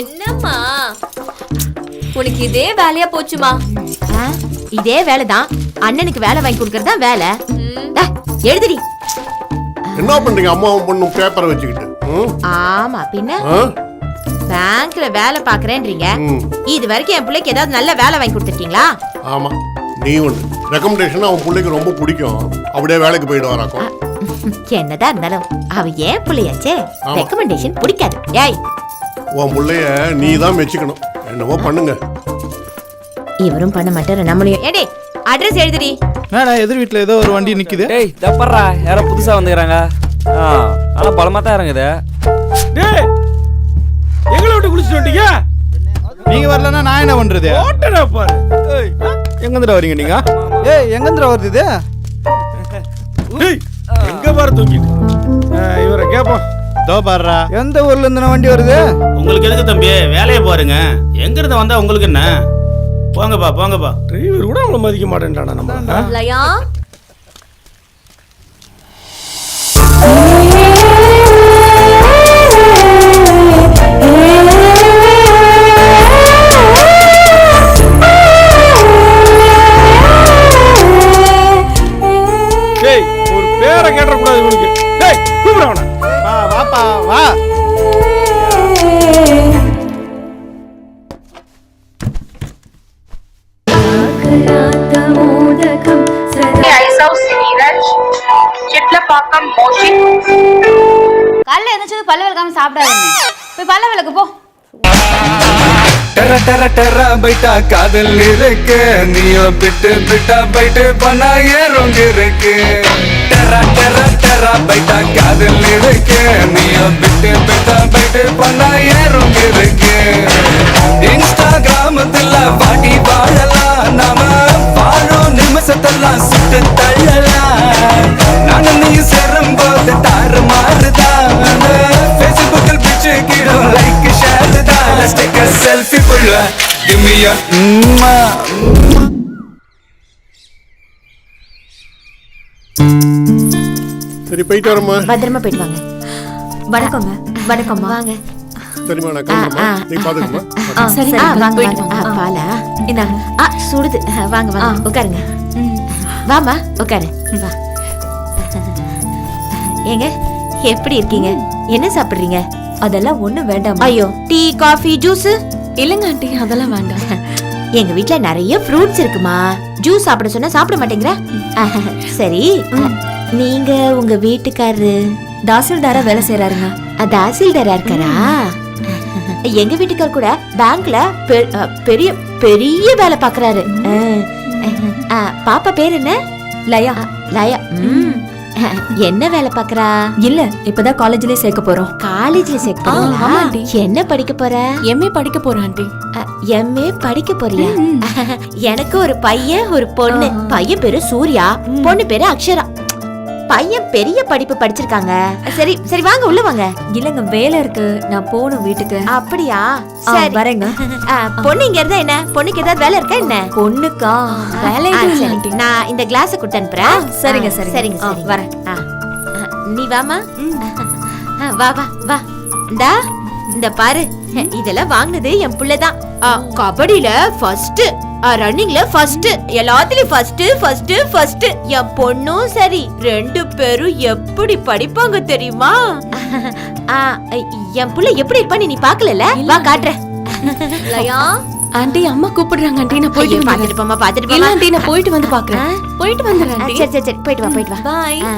என்னம்மா? உனக்கு இதே வேலையா போச்சுமா? இதே வேலைதான். அண்ணனுக்கு வேலை வாங்கி கொடுக்கறது தான் வேலை எழுதுடி. என்ன பண்றீங்க அம்மாவும் பொண்ணும் பேப்பரை வச்சுக்கிட்டு? ம்? ஆமா பின்ன? பேங்க்ல வேலை பாக்குறேன்றீங்க. இது வரைக்கும் என் பிள்ளைக்கு ஏதாவது நல்ல வேலை வாங்கி கொடுத்துருக்கீங்களா? ஆமா நீ ஒன்று ரெக்கமெண்டேஷன் அவன் பிள்ளைக்கு ரொம்ப பிடிக்கும். அப்படியே வேலைக்கு போயிட்டு வராக்கும் என்னதான் இருந்தாலும் அவ ஏன் பிள்ளையாச்சே. ரெக்கமெண்டேஷன் பிடிக்காது. ஏய் உன் பிள்ளைய நீ தான் மெச்சுக்கணும் என்னவோ பண்ணுங்க. இவரும் பண்ண மாட்டாரு நம்மளையும். ஏடி அட்ரஸ் எழுதுடி. என்னடா எதிர் வீட்ல ஏதோ ஒரு வண்டி நிக்குது? டேய் தப்பறா யாரோ புதுசா வந்துக்கிறாங்க. ஆ ஆனா பலமா தான் இறங்குது. டேய் எங்களை விட்டு குளிச்சுட்டு வந்துட்டீங்க? நீங்க வரலன்னா நான் என்ன பண்றது? ஓட்டடா பாரு. ஏய், எங்கேருந்துடா வரீங்க நீங்க? ஏய் எங்கந்திர வருது இது டேய் எங்க பாரு தூக்கிட்டு ஆ, இவரை கேப்போம். தோ பாருடா. எந்த ஊர்ல இருந்து வண்டி வருது? உங்களுக்கு எதுக்கு தம்பி? வேலையை பாருங்க. எங்க இருந்து வந்தா உங்களுக்கு என்ன? போங்கப்பா போங்கப்பா டிரைவர் கூட அவங்கள மதிக்க மாட்டேன்டானா நம்ம? லயா டேய் ஒரு பேரை கேட்ட கூடாது இவனுக்கு. டேய் கூப்பிட அவனை. வா வாப்பா வா. சிட்லப்பாக்கம் மோஷி. காலைல எதாச்சும் பல்ல விளக்காம சாப்பிடாதீங்க. போய் பல்ல விளக்கு போ. டெர டெர டெர பைட்டா காதல் இருக்கு. நீயோ பிட்டு பிட்டா பைட்டு பண்ணா ஏறுங்க இருக்கு டெர டெர டெர பைட்டா காதல் இருக்கு. நீயோ பிட்டு பிட்டா பைட்டு பண்ணா ஏறுங்க இருக்கு இன்ஸ்டாகிராமத்துல பாட்டி வாழலாம். கிவ் மீ a சரி போயிட்டு வரமா பத்திரமா போயிட்டு வாங்க. வணக்கங்க வணக்கம்மா. வாங்க. சரிம்மா நான். நீ பாத்துக்கமா சரி, வாங்க, பாலா. இந்தாங்க ஆ சுடுது. வாங்க வாங்க. உட்காருங்க. வாமா உட்காரு. வா. ஏங்க எப்படி இருக்கீங்க? என்ன சாப்பிடுறீங்க? அதெல்லாம் ஒண்ணு வேண்டாம் ஐயோ டீ காஃபி ஜூஸ்? இல்லங்க ஆண்டி அதெல்லாம் வேண்டாம். எங்க வீட்ல நிறைய ஃப்ரூட்ஸ் இருக்குமா? ஜூஸ் சாப்பிட சொன்னா சாப்பிட மாட்டேங்கிற? சரி. நீங்க உங்க வீட்டுக்காரரு? தாசில்தாரா வேலை செய்யறாருங்க தாசில்தாரா இருக்காரா? எங்க வீட்டுக்கார் கூட பேங்க்ல பெரிய பெரிய வேலை பாக்குறாரு. பாப்பா பேர் என்ன? லயா. லயா. என்ன வேலை பாக்குறா இல்ல இப்பதான் காலேஜ்லயே சேர்க்க போறோம். காலேஜ்ல சேர்க்க? ஆமாண்டி. என்ன படிக்க போற? எம்ஏ படிக்க போறேன் ஆண்டி. எம்ஏ படிக்க போறியா? எனக்கு ஒரு பையன் ஒரு பொண்ணு. பையன் பேரு சூர்யா பொண்ணு பேரு அக்ஷரா. பையன் பெரிய படிப்பு படிச்சிருக்காங்க. சரி சரி வாங்க உள்ள வாங்க. இல்லங்க வேலை இருக்கு. நான் போகணும் வீட்டுக்கு. அப்படியா? சரி. வரேங்க. பொண்ணு இங்க இருந்தா என்ன? பொண்ணுக்கு ஏதாவது வேலை இருக்கா என்ன? பொண்ணுக்கா? வேலை சரி. நான் இந்த கிளாஸ் கொடுத்து அனுப்புறேன். சரிங்க, ஆ, சரிங்க. வரேன். நீ வாமா வா வா வா. இந்தா. இந்த பாரு இதெல்லாம் வாங்குனது என் புள்ளதான். கபடியில ஃபர்ஸ்ட் ரன்னிங்ல ஃபர்ஸ்ட் எல்லாத்துலயும் ஃபர்ஸ்ட் ஃபர்ஸ்ட் ஃபர்ஸ்ட் என் பொண்ணும் சரி ரெண்டு பேரும் எப்படி படிப்பாங்க தெரியுமா? ஆ, என் புள்ள எப்படி இருப்பான்னு நீ பாக்கல வா காட்டுறேன். ஆண்டி அம்மா கூப்பிடுறாங்க ஆண்டி. நான் போயிட்டு. பாத்துட்டு போமா பாத்துட்டு போமா ஆண்டி நான் போயிட்டு வந்து பாக்குறேன் போயிட்டு ஆண்டி. சரி சரி சரி. போயிட்டு வா போயிட்டு வா. ஆ.